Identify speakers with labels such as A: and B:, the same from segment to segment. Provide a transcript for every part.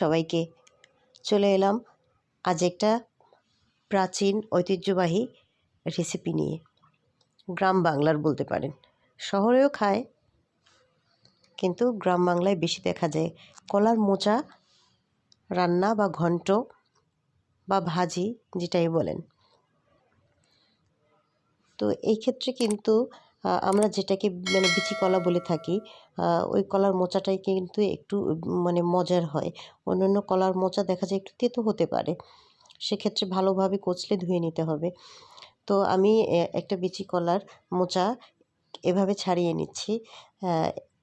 A: সবাইকে। চলে এলাম আজ একটা প্রাচীন ঐতিহ্যবাহী রেসিপি নিয়ে। গ্রাম বাংলার বলতে পারেন। শহরেও খায়, কিন্তু গ্রাম বাংলায় বেশি দেখা যায়। কলার মোচা, রান্না বা ঘন্ট বা ভাজি, যেটাই বলেন। তো এই ক্ষেত্রে কিন্তু আমরা যেটাকে মানে বিচি কলা বলে থাকি ওই কলার মোচাটাই কিন্তু একটু মানে মজার হয়। অন্যান্য কলার মোচা দেখা যায় একটু তেতো হতে পারে। সেক্ষেত্রে ভালোভাবে কচলে ধুয়ে নিতে হবে। তো আমি একটা বিচি কলার মোচা এভাবে ছাড়িয়ে নিচ্ছি।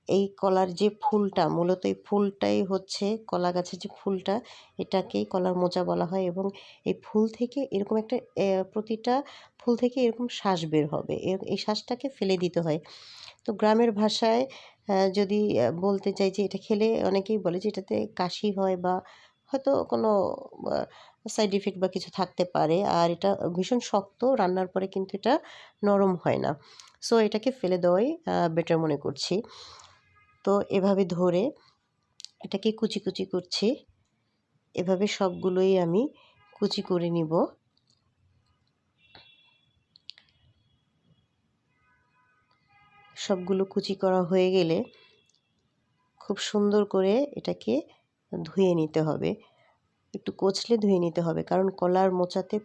A: এই কলার যে ফুলটা, মূলত এই ফুলটাই হচ্ছে কলা গাছের যে ফুলটা, এটাকেই কলার মোচা বলা হয় এবং এই ফুল থেকে এরকম একটা প্রতিটা ফুল থেকে এরকম শ্বাস বের হবে। এই শ্বাসটাকে ফেলে দিতে হয়। তো গ্রামের ভাষায় যদি বলতে চাই যে এটা খেলে অনেকেই বলে যে এটাতে কাশি হয় বা হয়তো কোনো সাইড ইফেক্ট বা কিছু থাকতে পারে আর এটা ভীষণ শক্ত, রান্নার পরে কিন্তু এটা নরম হয় না। সো এটাকে ফেলে দেওয়াই বেটার মনে করছি। তো এভাবে ধরে এটাকে কুচি কুচি করছি। এভাবে সবগুলোই আমি কুচি করে নিব। সবগুলো কুচি করা হয়ে গেলে খুব সুন্দর করে এটাকে ধুয়ে নিতে হবে। একটু কচলে ধুয়ে নিতে হবে কারণ কলার মোচাতে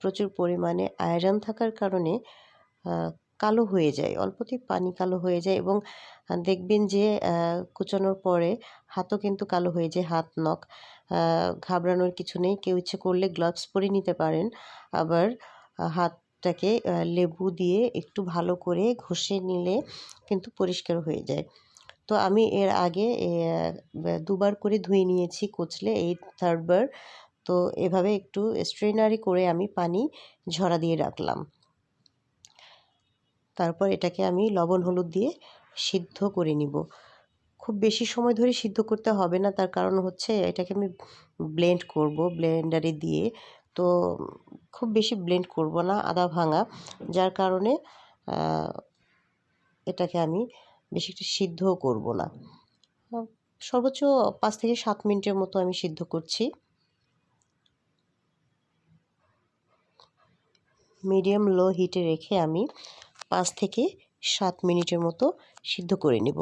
A: প্রচুর পরিমাণে আয়রন থাকার কারণে কালো হয়ে যায় অল্পতেই পানি কালো হয়ে যায় এবং দেখবেন যে কুচানোর পরে হাতও কিন্তু কালো হয়ে যায় হাত নখ ঘাবড়ানোর কিছু নেই কেউ ইচ্ছে করলে গ্লাভস পরে নিতে পারেন। আবার আহ, হাতটাকে লেবু দিয়ে একটু ভালো করে ঘষে নিলে কিন্তু পরিষ্কার হয়ে যায়। তো আমি এর আগে দুবার করে ধুয়ে নিয়েছি কচলে এই থার্ডবার তো এভাবে একটু স্ট্রেনারি করে আমি পানি ঝরা দিয়ে রাখলাম। তারপর এটাকে আমি লবণ, হলুদ দিয়ে সিদ্ধ করে নিব। খুব বেশি সময় ধরে সিদ্ধ করতে হবে না, তার কারণ হচ্ছে এটাকে আমি ব্লেন্ড করব ব্লেন্ডারে দিয়ে। তো খুব বেশি ব্লেন্ড করব না, আদা ভাঙা। যার কারণে এটাকে আমি বেশি একটু সিদ্ধও করব না। সর্বোচ্চ পাঁচ থেকে সাত মিনিটের মতো আমি সিদ্ধ করছি। মিডিয়াম লো হিটে রেখে আমি পাঁচ থেকে সাত মিনিটের মতো সিদ্ধ করে নেব।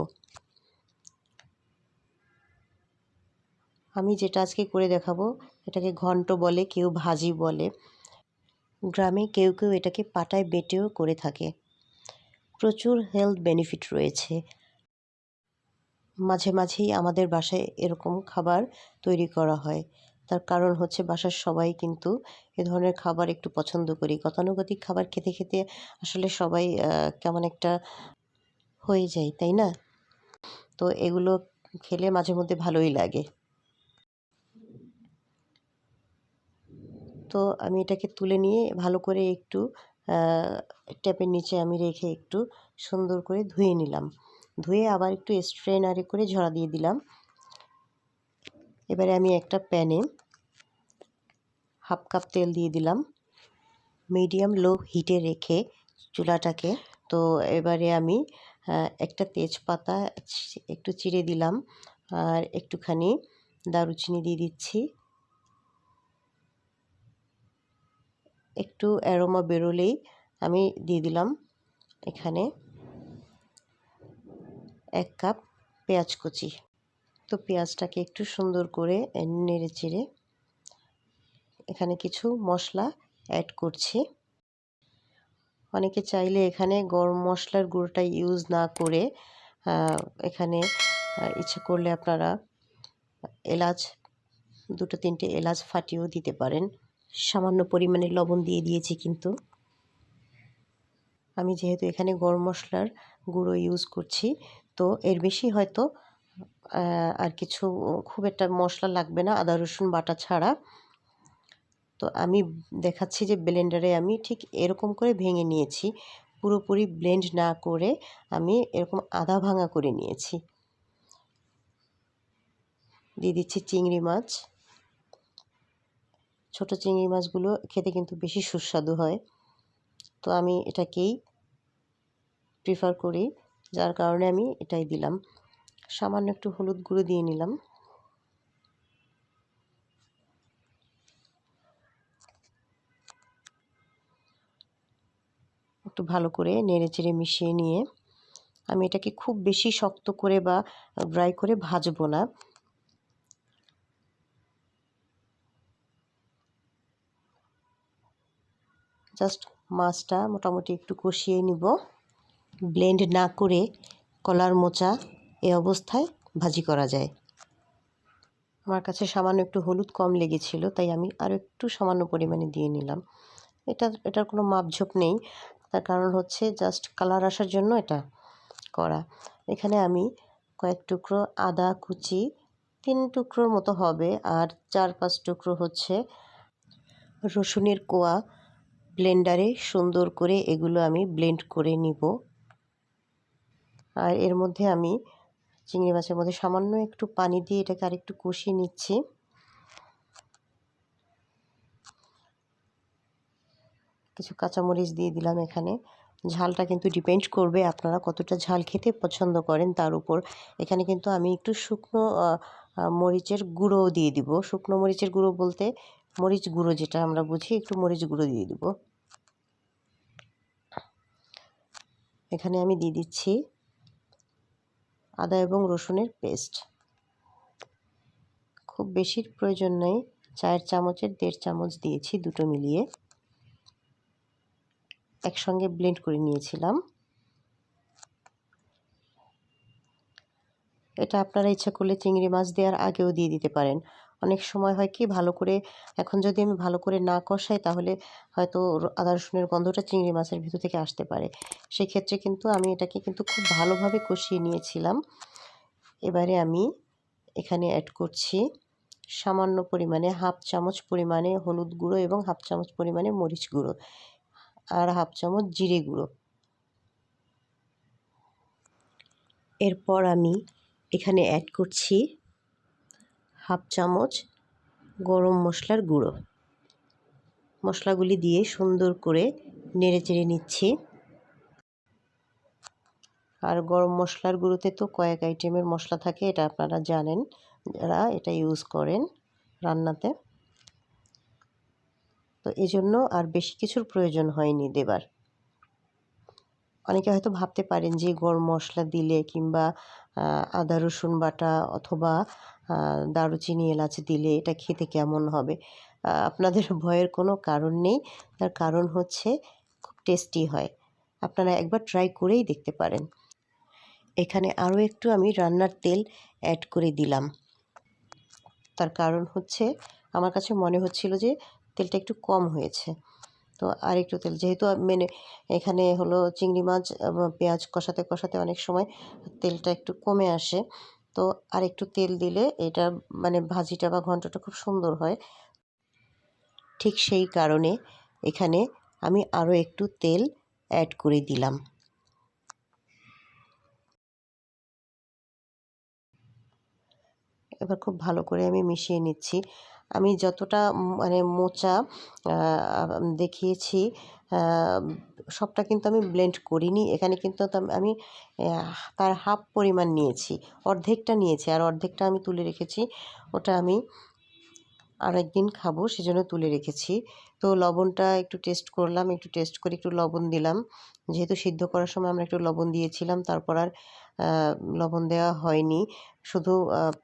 A: আমি যেটা আজকে করে দেখাবো, এটাকে ঘন্ট বলে, কেউ ভাজি বলে। গ্রামে কেউ কেউ এটাকে পাটায় বেটেও করে থাকে। প্রচুর হেলথ বেনিফিট রয়েছে। মাঝে মাঝেই আমাদের বাসায় এরকম খাবার তৈরি করা হয়। তার কারণ হচ্ছে বাসার সবাই কিন্তু এ ধরনের খাবার একটু পছন্দ করি। গতানুগতিক খাবার খেতে খেতে আসলে সবাই কেমন একটা হয়ে যায়, তাই না? তো এগুলো খেলে মাঝে মধ্যে ভালোই লাগে। তো আমি এটাকে তুলে নিয়ে ভালো করে একটু ট্যাপের নিচে আমি রেখে একটু সুন্দর করে ধুয়ে নিলাম। ধুয়ে আবার একটু স্ট্রেনারে করে ঝরা দিয়ে দিলাম। এবারে আমি একটা প্যানে হাফ কাপ তেল দিয়ে দিলাম। মিডিয়াম লো হিটে রেখে চুলাটাকে। তো এবারে আমি একটা তেজপাতা একটু চিড়ে দিলাম আর একটুখানি দারুচিনি দিয়ে দিচ্ছি। একটু অ্যারোমা বেরোলেই আমি দিয়ে দিলাম এখানে এক কাপ পেঁয়াজ কুচি। তো পেঁয়াজটাকে একটু সুন্দর করে নেড়ে চেড়ে এখানে কিছু মশলা অ্যাড করছি। অনেকে চাইলে এখানে গরম মশলার গুঁড়োটা ইউজ না করে এখানে ইচ্ছে করলে আপনারা এলাচ, দুটো তিনটে এলাচ ফাটিয়েও দিতে পারেন। সামান্য পরিমাণে লবণ দিয়ে দিয়েছি কিন্তু। আমি যেহেতু এখানে গরম মশলার গুঁড়ো ইউজ করছি, তো এর বেশি হয়তো আর কিছু খুব একটা মশলা লাগবে না, আদা, রসুন, বাটা ছাড়া। তো আমি দেখাচ্ছি যে ব্লেন্ডারে আমি ঠিক এরকম করে ভেঙে নিয়েছি। পুরোপুরি ব্লেন্ড না করে আমি এরকম আধা ভাঙা করে নিয়েছি। দিয়ে দিচ্ছি চিংড়ি মাছ। ছোট চিংড়ি মাছগুলো খেতে কিন্তু বেশি সুস্বাদু হয়। তো আমি এটাকেই প্রিফার করি, যার কারণে আমি এটাই দিলাম। সামান্য একটু হলুদ গুঁড়ো দিয়ে নিলাম। একটু ভালো করে নেড়ে চেড়ে মিশিয়ে নিয়ে আমি এটাকে খুব বেশি শক্ত করে বা ড্রাই করে ভাজবো না। জাস্ট মাছটা মোটামুটি একটু কষিয়ে নিব। ব্লেন্ড না করে কলার মোচা এ অবস্থায় ভাজি করা যায়। আমার কাছে সামান্য একটু হলুদ কম লেগেছিল, তাই আমি আরও একটু সামান্য পরিমাণে দিয়ে নিলাম। এটা, এটার কোনো মাপঝোপ নেই, তার কারণ হচ্ছে জাস্ট কালার আসার জন্য এটা করা। এখানে আমি কয়েক টুকরো আদা কুচি, তিন টুকরোর মতো হবে, আর চার পাঁচ টুকরো হচ্ছে রসুনের কোয়া ব্লেন্ডারে সুন্দর করে এগুলো আমি ব্লেন্ড করে নিব। আর এর মধ্যে আমি চিংড়ি মাছের মধ্যে সামান্য একটু পানি দিয়ে এটাকে আরেকটু কষিয়ে নিচ্ছি। কিছু কাঁচামরিচ দিয়ে দিলাম এখানে। ঝালটা কিন্তু ডিপেন্ড করবে আপনারা কতটা ঝাল খেতে পছন্দ করেন তার উপর। এখানে কিন্তু আমি একটু শুকনো মরিচের গুঁড়োও দিয়ে দিব। শুকনো মরিচের গুঁড়ো বলতে মরিচ গুঁড়ো যেটা আমরা বুঝি, একটু মরিচ গুঁড়ো দিয়ে দিব। এখানে আমি দিয়ে দিচ্ছি আদা এবং রসুনের পেস্ট। খুব বেশির প্রয়োজন নেই। চায়ের চামচের দেড় চামচ দিয়েছি দুটো মিলিয়ে। একসঙ্গে ব্লেন্ড করে নিয়েছিলাম। এটা আপনারা ইচ্ছা করলে চিংড়ি মাছ দেওয়ার আগেও দিয়ে দিতে পারেন। অনেক সময় হয় কি ভালো করে, এখন যদি আমি ভালো করে না কষাই তাহলে হয়তো আদা রসুনের গন্ধটা চিংড়ি মাছের ভিতর থেকে আসতে পারে। সেই ক্ষেত্রে কিন্তু আমি এটাকে কিন্তু খুব ভালোভাবে কষিয়ে নিয়েছিলাম। এবারে আমি এখানে অ্যাড করছি সামান্য পরিমাণে হাফ চামচ পরিমাণে হলুদ গুঁড়ো এবং হাফ চামচ পরিমাণে মরিচ গুঁড়ো আর হাফ চামচ জিরে গুঁড়ো। এরপর আমি এখানে অ্যাড করছি হাফ চামচ গরম মশলার গুঁড়ো। মশলাগুলি দিয়ে সুন্দর করে নেড়ে চেড়ে নিচ্ছি। আর গরম মশলার গুঁড়োতে তো কয়েক আইটেমের মশলা থাকে, এটা আপনারা জানেন। যারা এটা ইউজ করেন রান্নাতে। তো এই জন্য আর বেশি কিছুর প্রয়োজন হয়নি দেবার। অনেকে হয়তো ভাবতে পারেন যে গরম মশলা দিলে কিংবা আদা, রসুন বাটা অথবা দারুচিনি এলাচ দিলে এটা খেতে কেমন হবে? আপনাদের ভয়ের কোনো কারণ নেই। তার কারণ হচ্ছে খুব টেস্টি হয়। আপনারা একবার ট্রাই করেই দেখতে পারেন। এখানে আরও একটু আমি রান্নার তেল অ্যাড করে দিলাম। তার কারণ হচ্ছে, আমার কাছে মনে হচ্ছিল যে তেলটা একটু কম হয়েছে। তো আর একটু তেল। যেহেতু মেনে এখানে হলো চিংড়ি মাছ পেঁয়াজ কষাতে কষাতে অনেক সময় তেলটা একটু কমে আসে। তো আর একটু তেল দিলে এটা মানে ভাজিটা বা ঘন্টটা খুব সুন্দর হয়। ঠিক সেই কারণে এখানে আমি আরও একটু তেল অ্যাড করে দিলাম। এবার খুব ভালো করে আমি মিশিয়ে নিচ্ছি। আমি যতটা মানে মোচা দেখিয়েছি সবটা কিন্তু আমি ব্লেন্ড করিনি। এখানে কিন্তু আমি তার হাফ পরিমাণ নিয়েছি, অর্ধেকটা নিয়েছি। আর অর্ধেকটা আমি তুলে রেখেছি, ওটা আমি আর একদিন খাব, সেজন্য তুলে রেখেছি। তো লবণটা একটু টেস্ট করলাম, একটু টেস্ট করে একটু লবণ দিলাম। যেহেতু সিদ্ধ করার সময় আমরা একটু লবণ দিয়েছিলাম, তারপর আর লবণ দেওয়া হয়নি। শুধু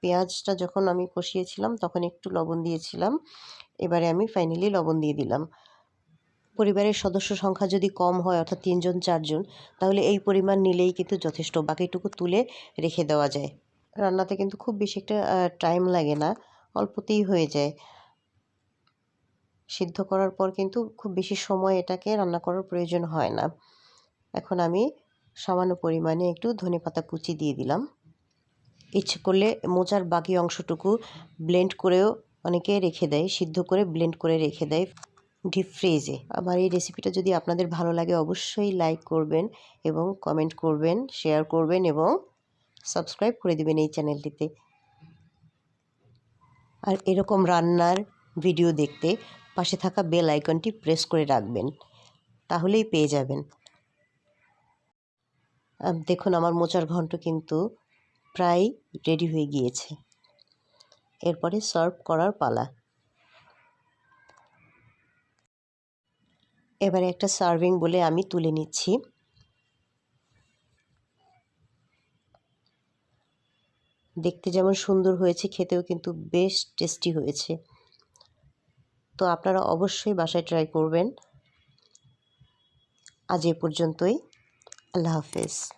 A: পেঁয়াজটা যখন আমি কষিয়েছিলাম, তখন একটু লবণ দিয়েছিলাম। এবারে আমি ফাইনালি লবণ দিয়ে দিলাম। পরিবারের সদস্য সংখ্যা যদি কম হয়, অর্থাৎ তিনজন, চারজন, তাহলে এই পরিমাণ নিলেই কিন্তু যথেষ্ট। বাকিটুকু তুলে রেখে দেওয়া যায়। রান্নাতে কিন্তু খুব বেশি একটা টাইম লাগে না, অল্পতেই হয়ে যায়। সিদ্ধ করার পর কিন্তু খুব বেশি সময় এটাকে রান্না করার প্রয়োজন হয় না। এখন আমি সামান্য পরিমাণে একটু ধনে পাতা কুচি দিয়ে দিলাম। ইচ্ছে করলে মোচার বাকি অংশটুকু ব্লেন্ড করেও অনেকে রেখে দেয়, সিদ্ধ করে ব্লেন্ড করে রেখে দেয় ডিপ ফ্রিজে আমার এই রেসিপিটা যদি আপনাদের ভালো লাগে অবশ্যই লাইক করবেন এবং কমেন্ট করবেন শেয়ার করবেন এবং সাবস্ক্রাইব করে দেবেন এই চ্যানেলটিতে আর এরকম রান্নার ভিডিও দেখতে পাশে থাকা বেল আইকনটি প্রেস করে রাখবেন, তাহলেই পেয়ে যাবেন। দেখুন, আমার মোচার ঘন্ট কিন্তু প্রায় রেডি হয়ে গিয়েছে। এরপরে সার্ভ করার পালা। এবারে একটা সার্ভিং বলে আমি তুলে নিচ্ছি। দেখতে যেমন সুন্দর হয়েছে, খেতেও কিন্তু বেশ টেস্টি হয়েছে। তো আপনারা অবশ্যই বাসায় ট্রাই করবেন। আজ এ পর্যন্তই। আল্লাহ হাফেজ।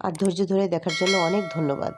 A: আর ধৈর্য ধরে দেখার জন্য অনেক ধন্যবাদ।